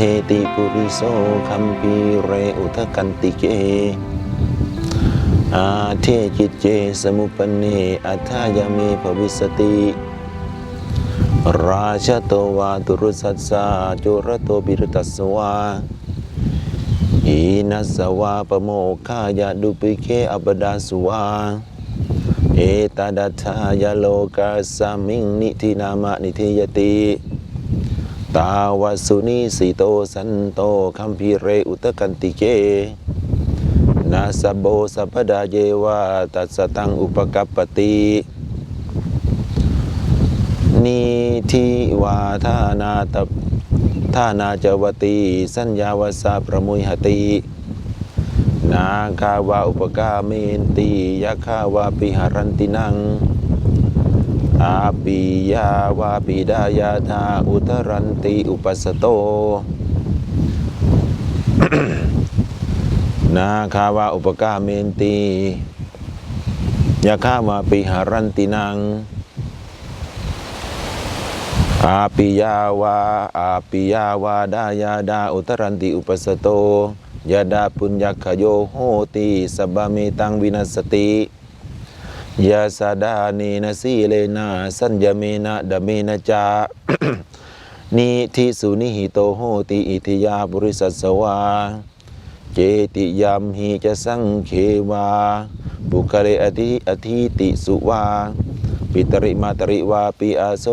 เทติปุริโสคัมปีเรอุทกันติเก อาเทจิตเจสมุปเนอัทายามีภวิสติ ราชโตวาตุรุสัสสะโจรโตปิรตัสวาอีนัสวาปโมคขายาดุปิเคอัปดาสวาเอตดัทธายาโลกาสามิงนิธินามะนิเทยติ ตาวสุนีสีโตสันโตคัมภีเรอุตกันติเกนาสโบสัพดาเยวาตัสสตังอุปกัปปตินิทิวาทานาตทานาจวติสัญญาวสาประมุยหติ นาคาวาอุปกาเมนติยะคาวาปิหารันตินัง อาปิยาวาปิดายาธาอุตรันติอุปสโต นาคาวาอุปกาเมนตียาคาวาปิหารันตินัง อาปิยาวาอาปิยาวาดายาดาอุตรันติอุปสโตยาดาปุญญคโยโหติสบาเมตังวินัสติ ยาสาดานีนสีเลนะสัญญเมนะดเมนะจานิทิสุนิหิโตโหติอิทิยาบริสัสวา เจติยามหิจะสังเขวาบุคเรอธิอธิติสุวา ปิตริมาตริวาปิอาโซ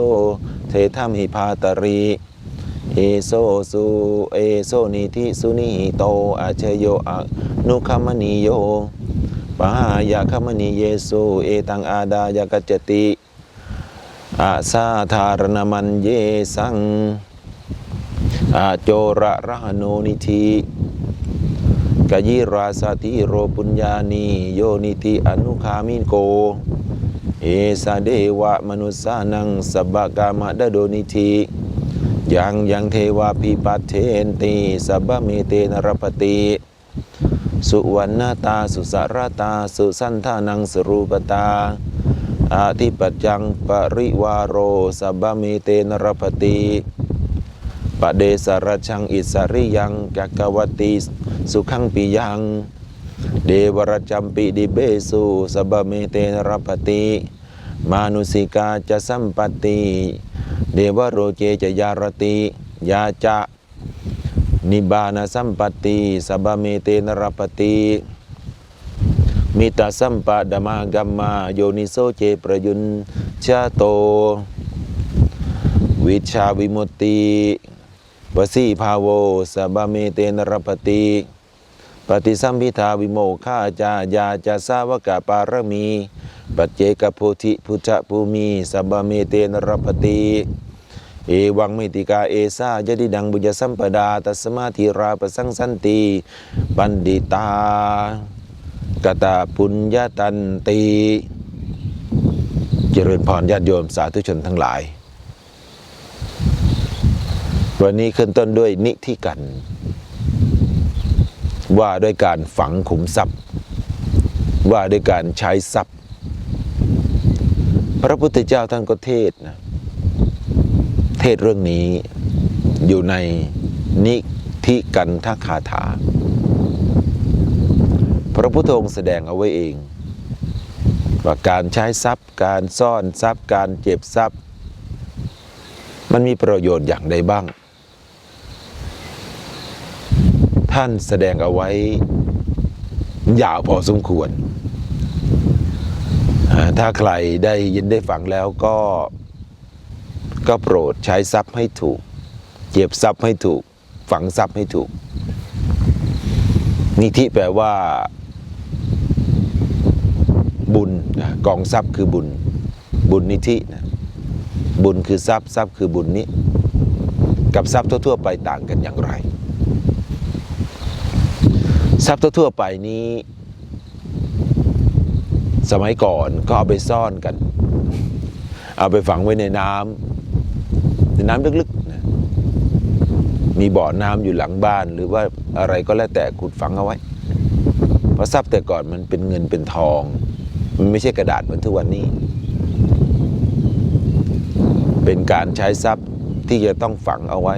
เทธัมหิพาตริเอโซสุเอโซนิธิสุนิหิโตอาเชโยอะนุคัมมณีโย ปายาคมณีเยสุเอตังอาดายกัจจติอาสาธารณมันเยสังอาโจระรหโนนิธิกยิราสติโรปุญญานีโยนิธิอนุคามิโก เอสาเดวะมนุสานังสบกามะดโดนิธิยังยังเทวาปิปัตเทนติสับบเมเตนรปติ สุวรรณตา สุสารตา สุสันทานังสรูปตาอาทิปัจจังปริวาโรสับบเมเตนรปติปเดสรชังอิสริยังกักวติสุขังปิยัง เดวรจัมปิดิเบสุสับบเมเตนรปติ มานุสิกาจะสัมปติ เดวโรเจจะยารติ ยาจะ นิบานาสัมปติสับเมเตนรปติมิตาสัมปะดมากัมมาโยนิโสเจประยุนชาโต วิชาวิมุตติวสีภาโวสับเมเตนรปติปฏิสัมพิทาวิโมฆาจายาจาสาวกปารมี ปัจเจกโพธิพุทธภูมิสับเมเตนรปติ เอวังมิติกาเอซายดิดังบุญสัมปดาตัสมาธิราปสังสันติปันดิตากตาปุญญาตันติเจริญพรญาติโยมสาธุชนทั้งหลาย วันนี้ขึ้นต้นด้วยนิธิกัน ว่าด้วยการฝังขุมทรัพย์ ว่าด้วยการใช้ทรัพย์ พระพุทธเจ้าท่านก็เทศนะ เทศเรื่องนี้อยู่ในนิธิกันทคาถา พระพุทธองค์แสดงเอาไว้เอง ว่าการใช้ทรัพย์การซ่อนทรัพย์การเก็บทรัพย์ มันมีประโยชน์อย่างใดบ้าง ท่านแสดงเอาไว้ยาวพอสมควร ถ้าใครได้ยินได้ฟังแล้วก็ ก็โปรดใช้ทรัพย์ให้ถูกเก็บทรัพย์ให้ถูก ฝังทรัพย์ให้ถูก นิธิแปลว่า บุญนะกองทรัพย์คือบุญ บุญนิธินะบุญคือทรัพย์ทรัพย์คือบุญนี้ กับทรัพย์ทั่วๆไปต่างกันอย่างไร ทรัพย์ทั่วๆไปนี้ สมัยก่อนก็เอาไปซ่อนกัน เอาไปฝังไว้ในน้ำ ในน้ำลึกๆนะมีบ่อน้ำอยู่หลังบ้าน หรือว่าอะไรก็แล้วแต่ขุดฝังเอาไว้เพราะทรัพย์แต่ก่อนมันเป็นเงินเป็นทอง มันไม่ใช่กระดาษเหมือนทุกวันนี้ เป็นการใช้ทรัพย์ที่จะต้องฝังเอาไว้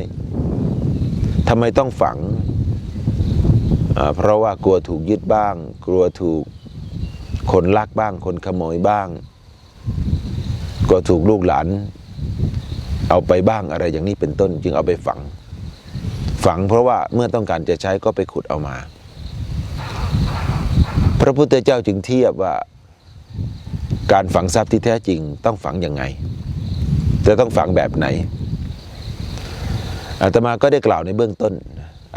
ทำไมต้องฝัง เพราะว่ากลัวถูกยึดบ้าง กลัวถูกคนลักบ้าง คนขโมยบ้างกลัวถูกลูกหลาน เอาไปบ้างอะไรอย่างนี้เป็นต้น จึงเอาไปฝัง ฝังเพราะว่าเมื่อต้องการจะใช้ก็ไปขุดเอามา พระพุทธเจ้าจึงเทียบว่าการฝังทรัพย์ที่แท้จริงต้องฝังยังไง จะต้องฝังแบบไหน อาตมาก็ได้กล่าวในเบื้องต้น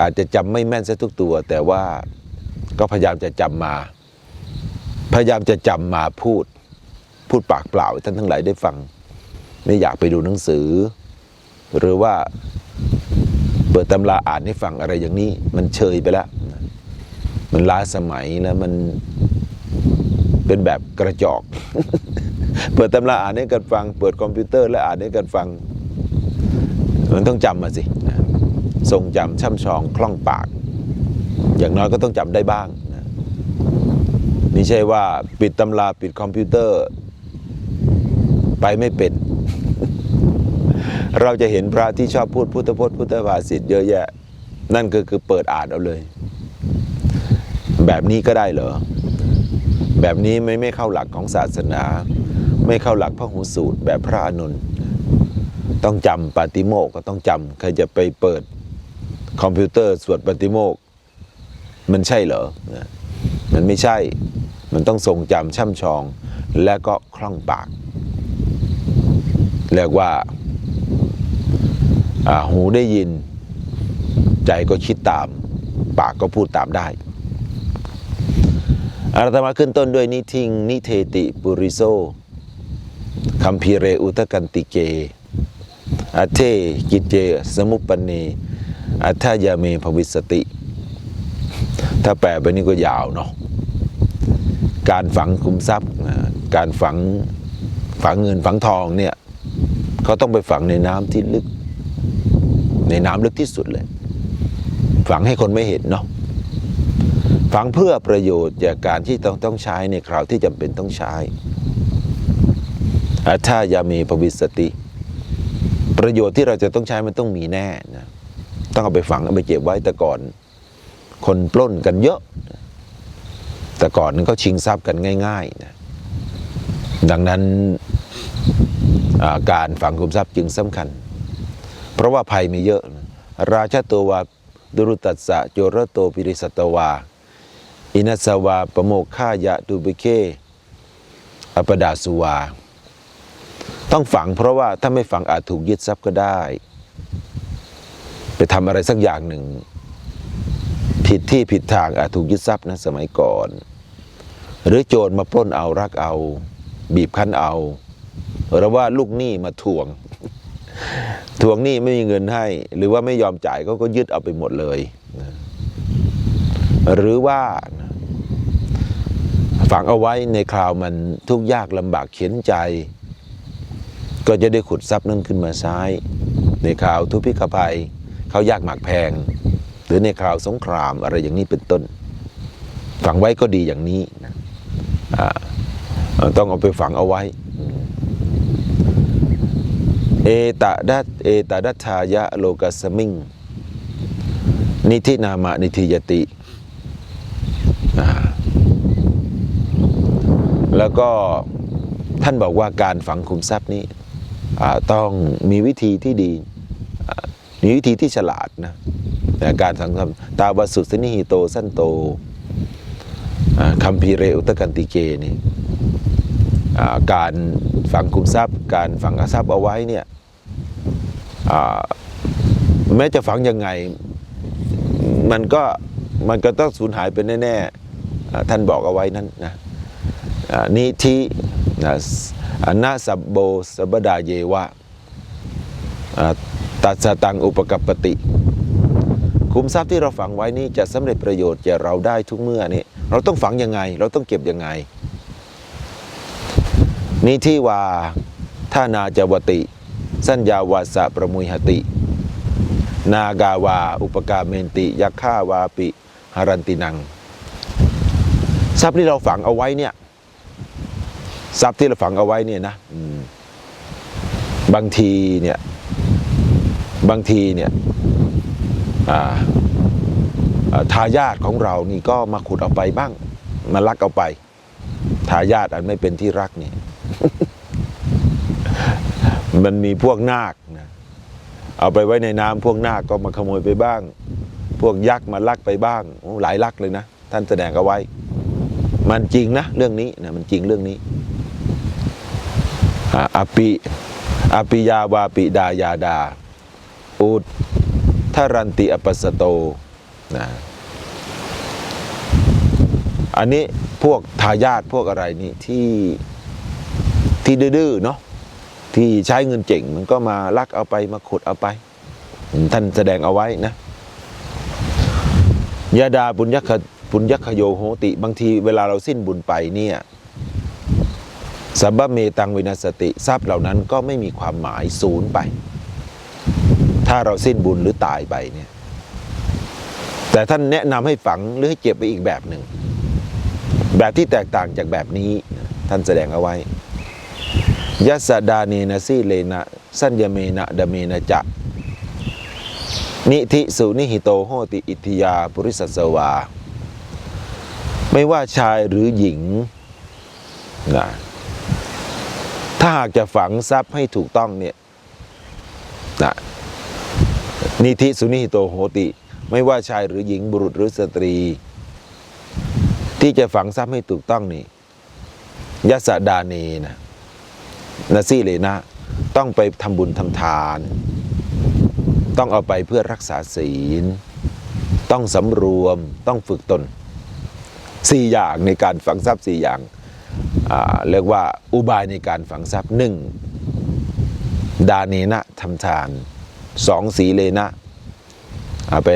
อาจจะจำไม่แม่นซะทุกตัว แต่ว่าก็พยายามจะจำมา พยายามจะจำมาพูด พูดปากเปล่าท่านทั้งหลายได้ฟัง ไม่อยากไปดูหนังสือ หรือว่าเปิดตำราอ่านให้ฟังอะไรอย่างนี้ มันเชยไปแล้ว มันล้าสมัยแล้วมันเป็นแบบกระจอก เปิดตำราอ่านให้กันฟัง เปิดคอมพิวเตอร์แล้วอ่านให้กันฟัง มันต้องจำมาสิทรงจำช่ำชองคล่องปาก อย่างน้อยก็ต้องจำได้บ้างนะไม่ใช่ว่าปิดตำราปิดคอมพิวเตอร์ ไปไม่เป็น เราจะเห็นพระที่ชอบพูดพุทธพจน์พุทธภาษิตเยอะแยะ นั่นก็คือเปิดอ่านเอาเลย แบบนี้ก็ได้เหรอ แบบนี้ไม่ไม่เข้าหลักของศาสนา ไม่เข้าหลักพระหูสูตรแบบพระอานนต้องจำปาติโมกข์ก็ต้องจำใครจะไปเปิดคอมพิวเตอร์สวดปาติโมกข์มันใช่เหรอ มันไม่ใช่ มันต้องทรงจำช่ำชอง และก็คล่องปาก เรียกว่า หูได้ยิน ใจก็คิดตาม ปากก็พูดตามได้อาตมาขึ้นต้นด้วยนิทิง นิเทติปุริโซคัมภีเรอุตกันติเกอาเทกิจเจสมุปปนเนอัทายาเมภวิสติ ถ้าแปลไปนี่ก็ยาวเนาะการฝังคุมทรัพย์ การฝังฝังเงินฝังทองเนี่ย เขาต้องไปฝังในน้ำที่ลึก ในน้ำลึกที่สุดเลย ฝังให้คนไม่เห็นเนาะฝังเพื่อประโยชน์จากการที่ต้องต้องใช้ในคราวที่จำเป็นต้องใช้ถ้ายามีปวิสติ ประโยชน์ที่เราจะต้องใช้มันต้องมีแน่นะต้องเอาไปฝังเอาไปเก็บไว้แต่ก่อน คนปล้นกันเยอะ แต่ก่อนนั้นเขาชิงทรัพย์กันง่ายๆนะดังนั้นการฝังคุมทรัพย์จึงสำคัญ เพราะว่าภัยมีเยอะ ราชาตัววาดุรุตัสสะโจรโตปิริสตวา อินัสวาปโมกขายะดูบิเคอปดาสุวา ต้องฝังเพราะว่าถ้าไม่ฝังอาจถูกยึดทรัพย์ก็ได้ ไปทำอะไรสักอย่างหนึ่ง ผิดที่ผิดทางอาจถูกยึดทรัพย์นะสมัยก่อน หรือโจรมาปล้นเอารักเอา บีบคั้นเอาหรือว่าลูกหนี้มาทวง ทวงหนี้ไม่มีเงินให้ หรือว่าไม่ยอมจ่ายเขาก็ยึดเอาไปหมดเลยหรือว่าฝังเอาไว้ในคราวมันทุกข์ยากลำบากเข็นใจ ก็จะได้ขุดทรัพย์นั้นขึ้นมาใช้ในคราวทุพพิกภัยเขายากหมากแพง หรือในคราวสงครามอะไรอย่างนี้เป็นต้น ฝังไว้ก็ดีอย่างนี้นะต้องเอาไปฝังเอาไว้ ตะดัตเอตะดัทายะโลกัสมิง นิธินามะนิธิยติแล้วก็ท่านบอกว่าการฝังคุมทรัพย์นี้ต้องมีวิธีที่ดี มีวิธีที่ฉลาดนะแต่การสังคมตาวสุสนิหิโตสั้นโตคัมภีเรอุตกันติเกนี่การฝังคุมทรัพย์ การฝังทรัพย์เอาไว้เนี่ย แม้จะฝังยังไง มันก็มันก็ต้องสูญหายไปแน่ๆท่านบอกเอาไว้นั้นนะนิธินะนาสับโบสบดาเยวะตัสสตังอุปกัปปติ คุมทรัพย์ที่เราฝังไว้นี่จะสำเร็จประโยชน์แก่เราได้ทุกเมื่อนี่เราต้องฝังยังไง เราต้องเก็บยังไงนิที่ว่าท่านาจวติ สัญญาวาสะประมุยหติ นากาวา อุปกาเมนติยักข้าวาปิหรันตินัง ทรัพย์ที่เราฝังเอาไว้เนี่ยทรัพย์ที่เราฝังเอาไว้เนี่ยนะบางทีเนี่ยบางทีเนี่ยทายาทของเรานี่ก็มาขุดเอาไปบ้าง มาลักเอาไป ทายาทอันไม่เป็นที่รักนี่ มันมีพวกนาคนะเอาไปไว้ในน้ำพวกนาคก็มาขโมยไปบ้าง พวกยักษ์มาลักไปบ้างหลายลักเลยนะ ท่านแสดงเอาไว้ มันจริงนะเรื่องนี้นะมันจริงเรื่องนี้อาปิอปิยาวาปิดายาดา อุดทารันติอปัสสโตนะอันนี้พวกทายาทพวกอะไรนี่ที่ที่ดื้อๆเนาะ ที่ใช้เงินเจ๋งมันก็มาลักเอาไปมาขุดเอาไป ท่านแสดงเอาไว้นะยาดาปุญญคปุญญคโยโหติ บางทีเวลาเราสิ้นบุญไปเนี่ยสัมบเมตังวินาสติทรัพย์เหล่านั้นก็ไม่มีความหมายศูนย์ไป ถ้าเราสิ้นบุญหรือตายไปเนี่ย แต่ท่านแนะนำให้ฝังหรือให้เก็บไปอีกแบบหนึ่ง แบบที่แตกต่างจากแบบนี้ท่านแสดงเอาไว้ ยัสดาเนนะสีเลนะสัญญเมนะดเมนะจะนิธิสุนิหิโตโหติอิทิยาปุริสัสวา ไม่ว่าชายหรือหญิงนะถ้าหากจะฝังทรัพย์ให้ถูกต้องเนี่ยนะนิธิสุนิหิโตโหติ ไม่ว่าชายหรือหญิงบุรุษหรือสตรี ที่จะฝังทรัพย์ให้ถูกต้องนี่ยัสสดาเนนะ นะซี่เลยนะต้องไปทำบุญทำทาน ต้องเอาไปเพื่อรักษาศีล ต้องสำรวมต้องฝึกตนสี่อย่างในการฝังทรัพย์สี่อย่างเรียกว่าอุบายในการฝังทรัพย์หนึ่งดาเนนะทำทานสองสีเลนะเอาไป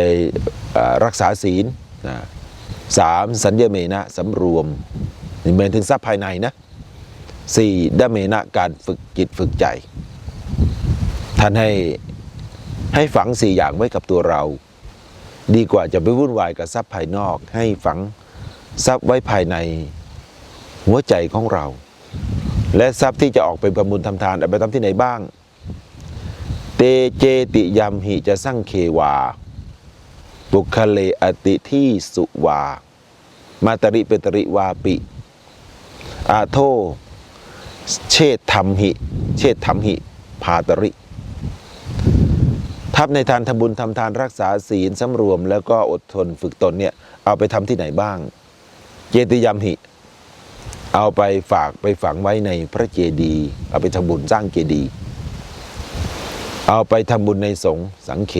รักษาศีลสามสัญญเมนะสำรวมนี่หมายถึงทรัพย์ภายในนะ สี่ดเมนะการฝึกจิตฝึกใจ ท่านให้ให้ฝังสี่อย่างไว้กับตัวเรา ดีกว่าจะไปวุ่นวายกับทรัพย์ภายนอก ให้ฝังทรัพย์ไว้ภายในหัวใจของเรา และทรัพย์ที่จะออกไปประมูลทำทานเอาไปทำที่ไหนบ้าง เตเจติยมหิจะสร้างเควาบุคเลอติที่สุวา มาตริเปตริวาปิ อาโท เชษธรรมหิ เชษธรรมหิพาตริ ทับในทานทำบุญทำทานรักษาศีลสำรวม แล้วก็อดทนฝึกตนเนี่ยเอาไปทำที่ไหนบ้าง เจติยมหิ เอาไปฝากไปฝังไว้ในพระเจดีย์เอาไปทำบุญสร้างเจดีย์เอาไปทำบุญในสงฆ์สังเค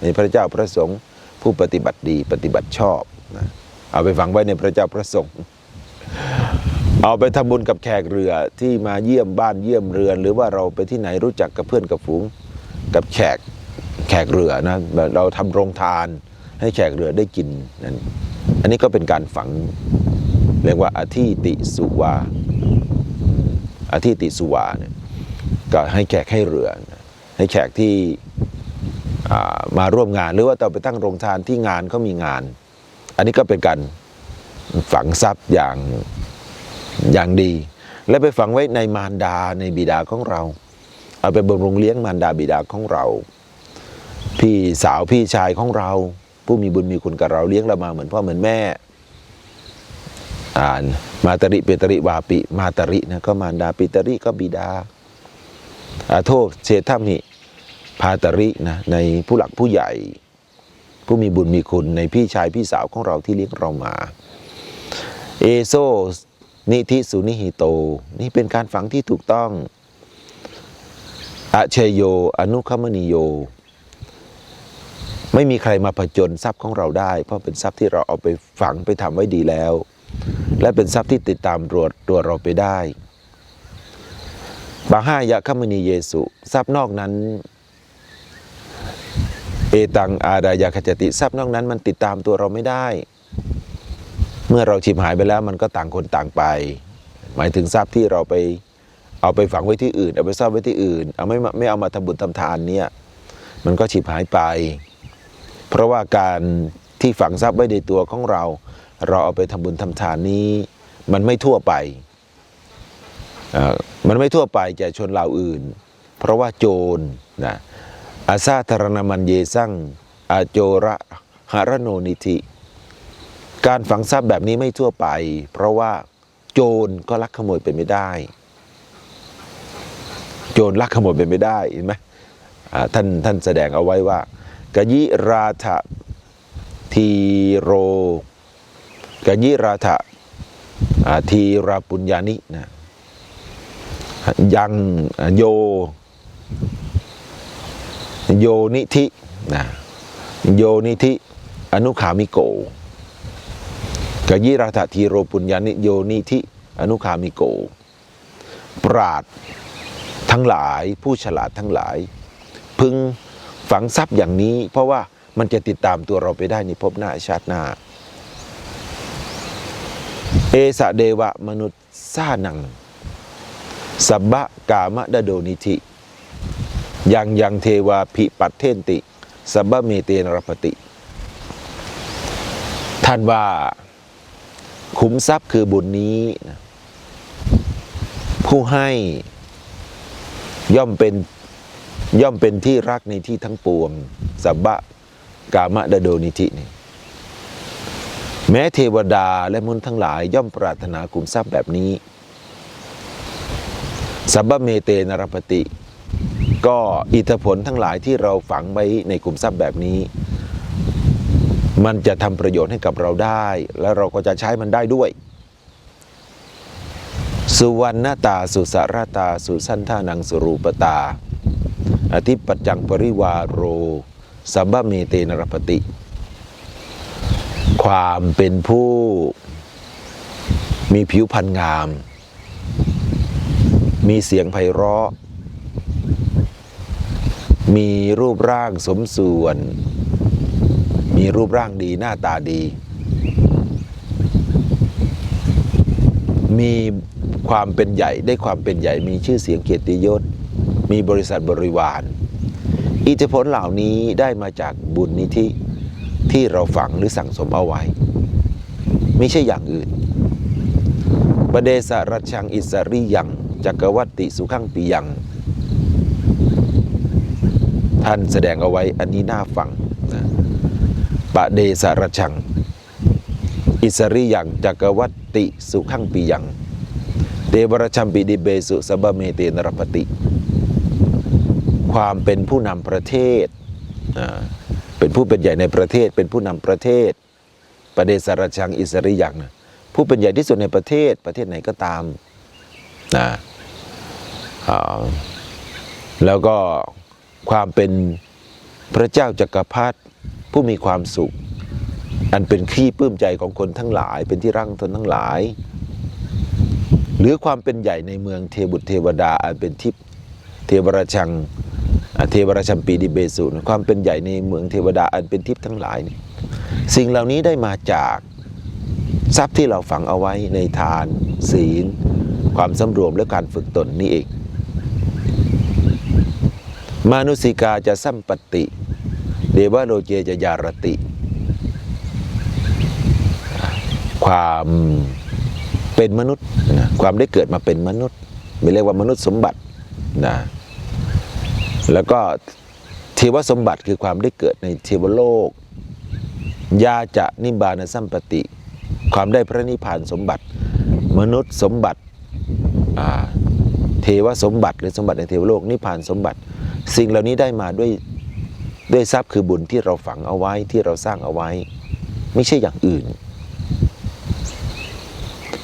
ในพระเจ้าพระสงฆ์ผู้ปฏิบัติดีปฏิบัติชอบนะเอาไปฝังไว้ในพระเจ้าพระสงฆ์ เอาไปทำบุญกับแขกเรือที่มาเยี่ยมบ้านเยี่ยมเรือน หรือว่าเราไปที่ไหนรู้จักกับเพื่อนกับฝูงกับแขกแขกเรือนะแบบเราทำโรงทานให้แขกเรือได้กินนั่นอันนี้ก็เป็นการฝังเรียกว่าอธิติสุวาอธิติสุวาเนี่ยก็ให้แขกให้เรือ ให้แขกที่มาร่วมงานหรือว่าต่อไปตั้งโรงทานที่งานเขามีงาน อันนี้ก็เป็นการฝังทรัพย์อย่าง อย่างดี และไปฝังไว้ในมารดาในบิดาของเรา เอาไปบำรุงเลี้ยงมารดาบิดาของเรา พี่สาวพี่ชายของเรา ผู้มีบุญมีคุณกับเราเลี้ยงเรามาเหมือนพ่อเหมือนแม่อ่านมาตริเปตริวาปิมาตรินะก็มารดาปิตริก็บิดาอาโทษเชทัมหิพาตรินะในผู้หลักผู้ใหญ่ ผู้มีบุญมีคุณในพี่ชายพี่สาวของเราที่เลี้ยงเรามา เอโซ นิธิสุนิหิโต นี่เป็นการฝังที่ถูกต้องอเชโย อนุคมนิโย ไม่มีใครมาผจญทรัพย์ของเราได้ เพราะเป็นทรัพย์ที่เราเอาไปฝังไปทำไว้ดีแล้ว และเป็นทรัพย์ที่ติดตามตัวตัวเราไปได้บางห้ายะคมณีเยสุ ทรัพย์นอกนั้น เอตังอาดายาขจติ ทรัพย์นอกนั้นมันติดตามตัวเราไม่ได้ เมื่อเราฉิบหายไปแล้วมันก็ต่างคนต่างไป หมายถึงทรัพย์ที่เราไปเอาไปฝังไว้ที่อื่น เอาไปซ่อนไว้ที่อื่น เอาไม่มาไม่เอามาทำบุญทำทานเนี่ยมันก็ฉิบหายไป เพราะว่าการที่ฝังทรัพย์ไว้ในตัวของเรา เราเอาไปทำบุญทำทานนี้ มันไม่ทั่วไป มันไม่ทั่วไปแก่ชนเหล่าอื่น เพราะว่าโจรนะอาซาธารณมันเยสั่งอโจระหารโนนิธิ การฝังทรัพย์แบบนี้ไม่ทั่วไป เพราะว่าโจรก็ลักขโมยไปไม่ได้ โจรลักขโมยไปไม่ได้เห็นไหมท่านท่านแสดงเอาไว้ว่ากยิราธะทีโรกยิราธะอ่าทีราปุญญานินะยังโย โยนิธินะโยนิธิอนุขามิโก กยิราธทีโรปุญญานิโยนิธิอนุขามิโก ปราดทั้งหลายผู้ฉลาดทั้งหลาย พึงฝังทรัพย์อย่างนี้ เพราะว่ามันจะติดตามตัวเราไปได้ในภพหน้าชาติหน้า เอสะเดวะมนุษย์สานังสับบะกามะดะโดนิธิยังยังเทวาภิปัตเทนติสับบะเมเตนรปติ ท่านว่า ขุมทรัพย์คือบุญนี้ ผู้ให้ย่อมเป็นย่อมเป็นที่รักในที่ทั้งปวงสับบะกามะดะโดนิธินี่แม้เทวดาและมนุษย์ทั้งหลาย ย่อมปรารถนาขุมทรัพย์แบบนี้สับบะเมเตนรปติ ก็อิทธผลทั้งหลายที่เราฝังไว้ในกลุ่มทรัพย์แบบนี้ มันจะทำประโยชน์ให้กับเราได้ และเราก็จะใช้มันได้ด้วย สุวรรณตาสุสารตาสุสันทานังสุรูปตา อธิปัจจังปริวาโรสัมบะเมเตนรปติ ความเป็นผู้มีผิวพรรณงาม มีเสียงไพเราะ มีรูปร่างสมส่วน มีรูปร่างดีหน้าตาดี มีความเป็นใหญ่ได้ความเป็นใหญ่มีชื่อเสียงเกียรติยศ มีบริษัทบริวาร อิทธิพลเหล่านี้ได้มาจากบุญนิธิที่เราฝังหรือสั่งสมเอาไว้ ไม่ใช่อย่างอื่นประเดสรัชังอิสริยังจักรวัติสุขังปียัง ท่านแสดงเอาไว้อันนี้น่าฟัง ปะเดสรชัง อิสริยังจักรวัติสุขังปียังเตวรชัมปิดิเบสุสบะเมเตนรปติ ความเป็นผู้นำประเทศอ่าเป็นผู้เป็นใหญ่ในประเทศ เป็นผู้นำประเทศปะเดสรชังอิสริยังนะผู้เป็นใหญ่ที่สุดในประเทศประเทศไหนก็ตามนะอ่าแล้วก็ความเป็นพระเจ้าจักรพรรดิ ผู้มีความสุข อันเป็นขี้ปลื้มใจของคนทั้งหลาย เป็นที่รักของตนทั้งหลาย หรือความเป็นใหญ่ในเมืองเทบุตรเทวดาอันเป็นทิพเทวราชังเทวราชัมปีดิเบสุความเป็นใหญ่ในเมืองเทวดาอันเป็นทิพย์ทั้งหลายนี่สิ่งเหล่านี้ได้มาจากทรัพย์ที่เราฝังเอาไว้ในทาน ศีล ความสำรวมและการฝึกตนนี่เอง มานุสิกาจะสัมปติ เดวะโลเจจะยารติ ความเป็นมนุษย์นะความได้เกิดมาเป็นมนุษย์ไม่เรียกว่ามนุษย์สมบัตินะแล้วก็เทวสมบัติคือความได้เกิดในเทวโลก ยาจะนิบานสัมปติ ความได้พระนิพพานสมบัติ มนุษย์สมบัติเทวสมบัติหรือสมบัติในเทวโลกนิพพานสมบัติ สิ่งเหล่านี้ได้มาด้วย ด้วยทรัพย์คือบุญที่เราฝังเอาไว้ที่เราสร้างเอาไว้ ไม่ใช่อย่างอื่น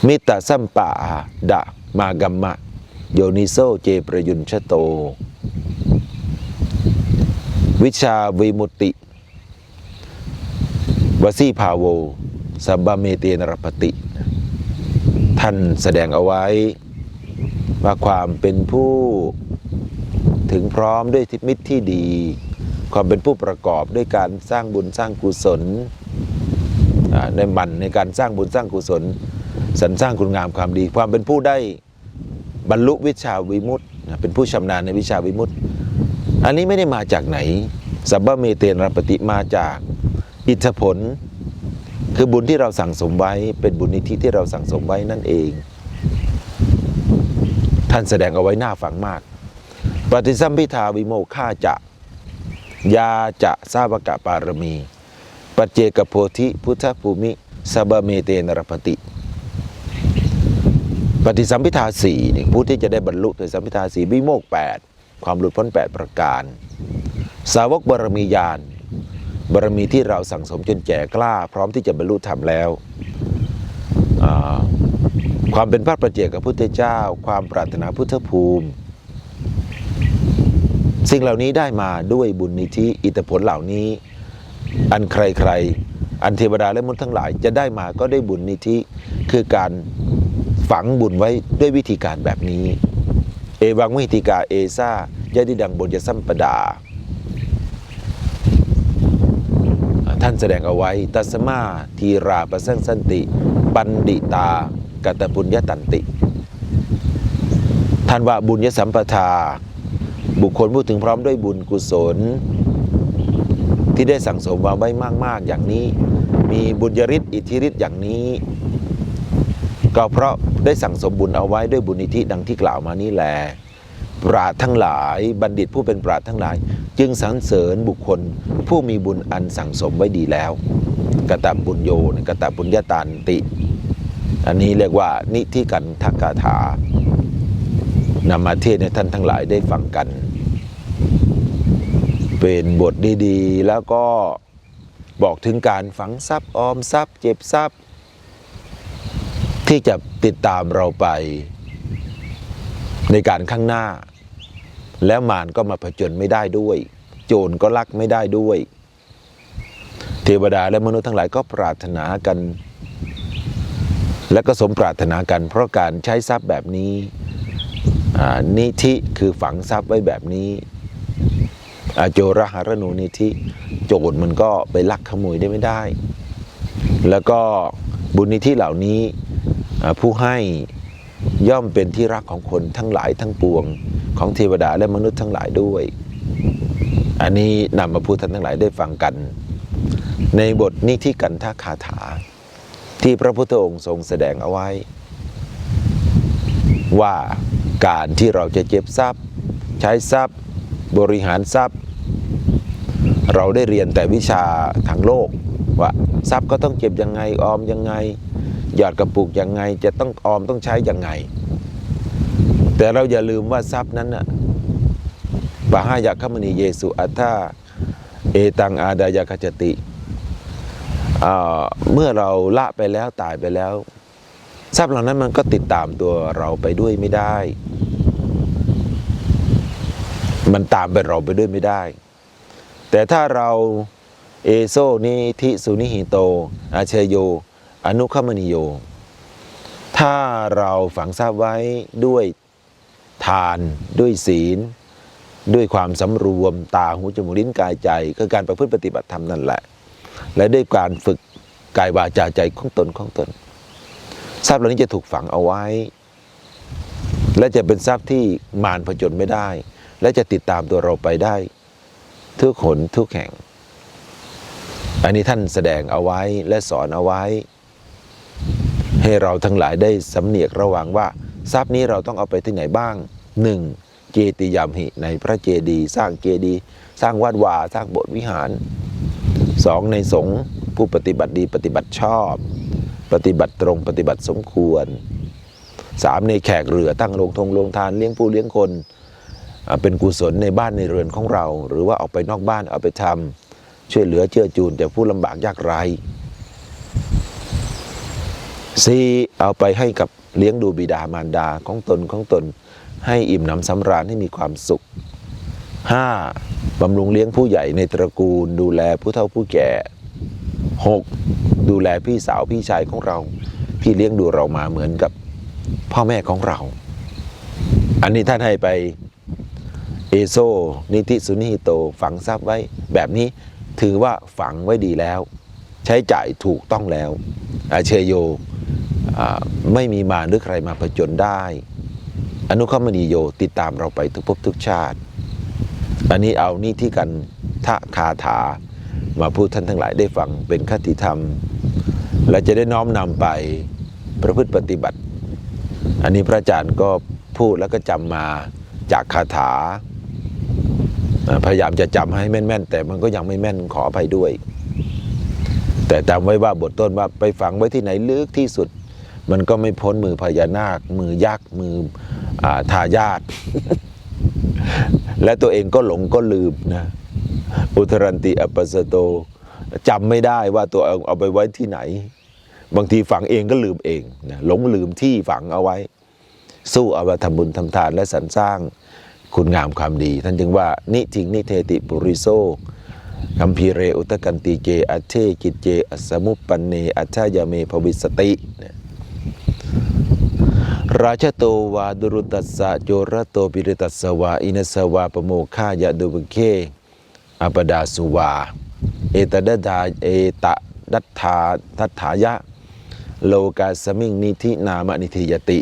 มิตรสัมปะดะมากัมมะ โยนิโซเจประยุนชโต วิชาวิมุติวสีภาโวสับบะเมเตนรปติ ท่านแสดงเอาไว้ ว่าความเป็นผู้ถึงพร้อมด้วยทิมิตรที่ดี ความเป็นผู้ประกอบด้วยการสร้างบุญสร้างกุศลในมันในการสร้างบุญสร้างกุศลสรรสร้างคุณงามความดี ความเป็นผู้ได้บรรลุวิชาวิมุตติเป็นผู้ชำนาญในวิชาวิมุตติ อันนี้ไม่ได้มาจากไหนสัพพเมเตนรปติมาจากอิทธิผล คือบุญที่เราสั่งสมไว้เป็นบุญนิธิที่เราสั่งสมไว้นั่นเอง ท่านแสดงเอาไว้หน้าฟังมาก ปฏิสัมพิทาวิโมกขาจะ ยาจะสาวกะปารมี ปัจเจกโพธิพุทธภูมิสบเมเตนรปติ ปฏิสัมพิทาสี่นี่ผู้ที่จะได้บรรลุโดยสัมพิทาสี่วิโมกแปดความหลุดพ้นแปดประการ สาวกบารมีญาณบารมีที่เราสั่งสมจนแก่กล้า พร้อมที่จะบรรลุธรรมแล้ว ความเป็นพระประเจกับพุทธเจ้า ความปรารถนาพุทธภูมิ สิ่งเหล่านี้ได้มาด้วยบุญนิธิอิทธิผลเหล่านี้ อันใครๆ อันเทวดาและมนุษย์ทั้งหลาย จะได้มาก็ได้บุญนิธิคือการฝังบุญไว้ด้วยวิธีการแบบนี้ เอวังวิธีกาเอซ่ายะดิดังบนยสัมปดา ท่านแสดงเอาไว้ตัสมาทีราประสังสันติ ปันดิตา กัตปุญญตันติ ท่านว่าบุญยสัมปทา บุคคลพูดถึงพร้อมด้วยบุญกุศล ที่ได้สั่งสมมาไว้มาก ๆ อย่างนี้ มีบุญยริศอิทธิฤทธิ์อย่างนี้ ก็เพราะได้สั่งสมบุญเอาไว้ด้วยบุญนิธิดังที่กล่าวมานี้แหลปราดทั้งหลายบัณฑิตผู้เป็นปราดทั้งหลาย จึงสรรเสริญบุคคลผู้มีบุญอันสั่งสมไว้ดีแล้วกตบุญโยนะกตบุญญาตันติ อันนี้เรียกว่านิธิกันทักกาถานำมาเทศให้ท่านทั้งหลายได้ฟังกัน เป็นบทดีๆ แล้วก็บอกถึงการฝังทรัพย์ออมทรัพย์ เจ็บทรัพย์ ที่จะติดตามเราไป ในการข้างหน้า แล้วมารก็มาผจญไม่ได้ด้วย โจรก็ลักไม่ได้ด้วย เทวดาและมนุษย์ทั้งหลายก็ปรารถนากัน และก็สมปรารถนากัน เพราะการใช้ทรัพย์แบบนี้นิธิคือฝังทรัพย์ไว้แบบนี้ โจรหารณูนิธิโจรมันก็ไปลักขโมยได้ไม่ได้ แล้วก็บุญนิธิเหล่านี้ผู้ให้ย่อมเป็นที่รักของคนทั้งหลายทั้งปวงของเทวดาและมนุษย์ทั้งหลายด้วย อันนี้นำมาพูดท่านทั้งหลายได้ฟังกัน ในบทนิธิกันทคาถา ที่พระพุทธองค์ทรงแสดงเอาไว้ ว่าการที่เราจะเจ็บทรัพย์ ใช้ทรัพย์ บริหารทรัพย์ เราได้เรียนแต่วิชาทางโลกว่าทรัพย์ก็ต้องเก็บยังไงออมยังไง หยอดกระปุกยังไง จะต้องออมต้องใช้ยังไง แต่เราอย่าลืมว่าทรัพย์นั้นน่ะปะหายาคมณีเยสุอัตถาเอตังอาดายาคจติเมื่อเราละไปแล้วตายไปแล้ว ทรัพย์เหล่านั้นมันก็ติดตามตัวเราไปด้วยไม่ได้ มันตามไปเราไปด้วยไม่ได้ แต่ถ้าเราเอโซนิทิสุนิหิโต อาเชโย อนุขมนิโย ถ้าเราฝังทรัพย์ไว้ด้วยทานด้วยศีล ด้วยความสำรวมตาหูจมูกลิ้นกายใจคือการประพฤติปฏิบัติธรรมนั่นแหละ และด้วยการฝึกกายวาจาใจของตนของตน ทรัพย์เหล่านี้จะถูกฝังเอาไว้ และจะเป็นทรัพย์ที่มารผจญไม่ได้ และจะติดตามตัวเราไปได้ ทุกหนทุกแห่ง อันนี้ท่านแสดงเอาไว้และสอนเอาไว้ ให้เราทั้งหลายได้สำเนียกระวังว่า ทรัพย์นี้เราต้องเอาไปที่ไหนบ้างหนึ่งเจติยามหิในพระเจดีย์สร้างเจดีย์สร้างวัดวาสร้างโบสถ์วิหารสองในสงฆ์ผู้ปฏิบัติดีปฏิบัติชอบ ปฏิบัติตรงปฏิบัติสมควรสามในแขกเรือตั้งโรงทงโรงทานเลี้ยงผู้เลี้ยงคน เป็นกุศลในบ้านในเรือนของเรา หรือว่าออกไปนอกบ้านเอาไปทำช่วยเหลือเจือจูนแต่ผู้ลำบากยากไร้สี่เอาไปให้กับเลี้ยงดูบิดามารดาของตนของตน ให้อิ่มหนำสำราญให้มีความสุขห้าบำรุงเลี้ยงผู้ใหญ่ในตระกูล ดูแลผู้เฒ่าผู้แก่หกดูแลพี่สาวพี่ชายของเรา ที่เลี้ยงดูเรามาเหมือนกับพ่อแม่ของเรา อันนี้ท่านให้ไป เอโซนิติสุนิหิโตฝังทรัพย์ไว้ แบบนี้ถือว่าฝังไว้ดีแล้ว ใช้จ่ายถูกต้องแล้ว อาเชโยไม่มีมารหรือใครมาผจญได้ อนุคมณีโยติดตามเราไปทุกภพทุกชาติ อันนี้เอานี่ที่กันทะคาถา มาพูดท่านทั้งหลายได้ฟังเป็นคติธรรม และจะได้น้อมนำไปประพฤติปฏิบัติ อันนี้พระอาจารย์ก็พูดแล้วก็จำมาจากคาถา พยายามจะจำให้แม่นๆ แต่มันก็ยังไม่แม่นขออภัยด้วย แต่จำไว้ว่าบทต้นว่าไปฝังไว้ที่ไหนลึกที่สุด มันก็ไม่พ้นมือพญานาค มือยักษ์มืออทายาทและตัวเองก็หลงก็ลืมนะอุทรันติอปปสโตจำไม่ได้ว่าตัวเองเอาไปไว้ที่ไหน บางทีฝังเองก็ลืมเองนะหลงลืมที่ฝังเอาไว้ สู้เอาไปทำบุญทำทานและสรรสร้าง คุณงามความดี ท่านจึงว่า นิทิงนิเทติปุริโซคัมภีเรอุตกันติเจอัเทกิจเจอัสมุปปันเนอัจฉายเมภวิสติราชโตวาดุรุตัสสะโจรโตปิริตัสสวาอินสวาปโมฆายะดุบเคอปดาสุวา เอตดดาเอตะดัตถาทัตถายะ โลกาสมิงนิธินามนิธิยติ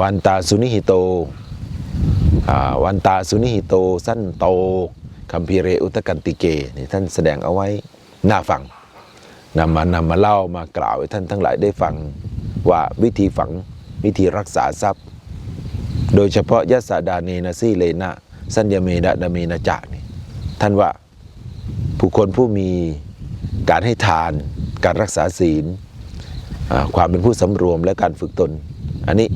วันตาสุนิหิโตวันตาสุนิหิโต สั้นโตคัมภีเรอุตกันติเกนี่ท่านแสดงเอาไว้น่าฟังนำมานำมาเล่ามากล่าวให้ท่านทั้งหลายได้ฟังว่าวิธีฝังวิธีรักษาทรัพย์ โดยเฉพาะยะสาดาเนนซีเลนะสัญญเมนะดาเมนะจะนี่ท่านว่าผู้คนผู้มีการให้ทาน การรักษาศีลความเป็นผู้สำรวมและการฝึกตน อันนี้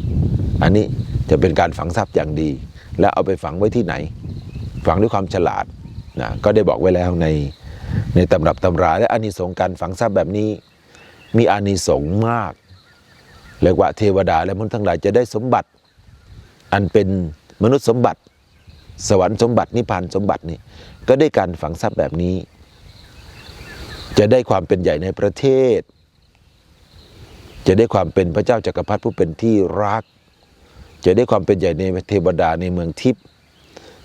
อันนี้จะเป็นการฝังทรัพย์อย่างดี แล้วเอาไปฝังไว้ที่ไหน ฝังด้วยความฉลาดนะก็ได้บอกไว้แล้วในในตำรับตำราและอานิสงส์การฝังทรัพย์แบบนี้ มีอานิสงส์มากเรียกว่าเทวดาและมนุษย์ทั้งหลายจะได้สมบัติ อันเป็นมนุษย์สมบัติ สวรรค์สมบัตินิพพานสมบัตินี่ก็ได้การฝังทรัพย์แบบนี้ จะได้ความเป็นใหญ่ในประเทศ จะได้ความเป็นพระเจ้าจักรพรรดิผู้เป็นที่รัก จะได้ความเป็นใหญ่ในเทวดาในเมืองทิพย์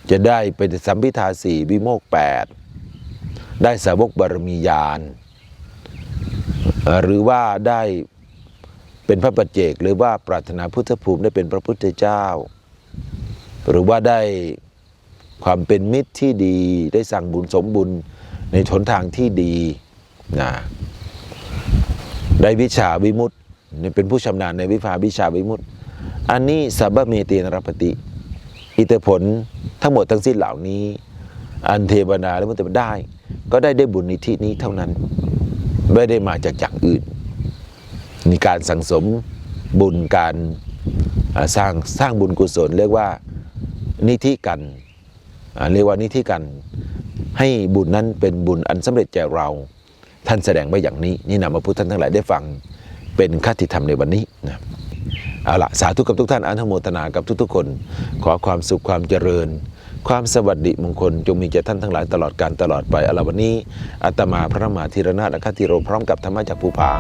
จะได้เป็นสัมพิทาสี่วิโมกแปดได้สาวกบารมีญาณหรือว่าได้เป็นพระปัจเจก หรือว่าปรารถนาพุทธภูมิได้เป็นพระพุทธเจ้า หรือว่าได้ความเป็นมิตรที่ดีได้สั่งบุญสมบุญในหนทางที่ดีนะได้วิชาวิมุตติ เนี่ยเป็นผู้ชำนาญในวิภาวิชาวิมุตติ อันนี้สัพพะเมเตนรปติ อิทธิผลทั้งหมดทั้งสิ้นเหล่านี้ อันเทวนาและมุตตะได้ ก็ได้ได้บุญนิธินี้เท่านั้น ไม่ได้มาจากจากอื่นมีการสังสมบุญการสร้างสร้างบุญกุศล เรียกว่านิธิกันเรียกว่านิธิกัน ให้บุญนั้นเป็นบุญอันสำเร็จแก่เรา ท่านแสดงไว้อย่างนี้ นี่นำมาพุทธท่านทั้งหลายได้ฟัง เป็นคติธรรมในวันนี้นะเอาละสาธุกับทุกท่านอนุโมทนากับทุกๆคน ขอความสุขความเจริญ ความสวัสดิมงคล จงมีแก่ท่านทั้งหลายตลอดการตลอดไปอาลาวันนี้อาตมาพระมหาธีรนาถอคติโรพร้อมกับธรรมจักภูผา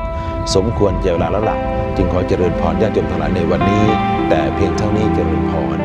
สมควรเจรเวลาแล้วล่ะจึงขอเจริญพรญาติโยมทั้งหลายในวันนี้ แต่เพียงเท่านี้เจริญพร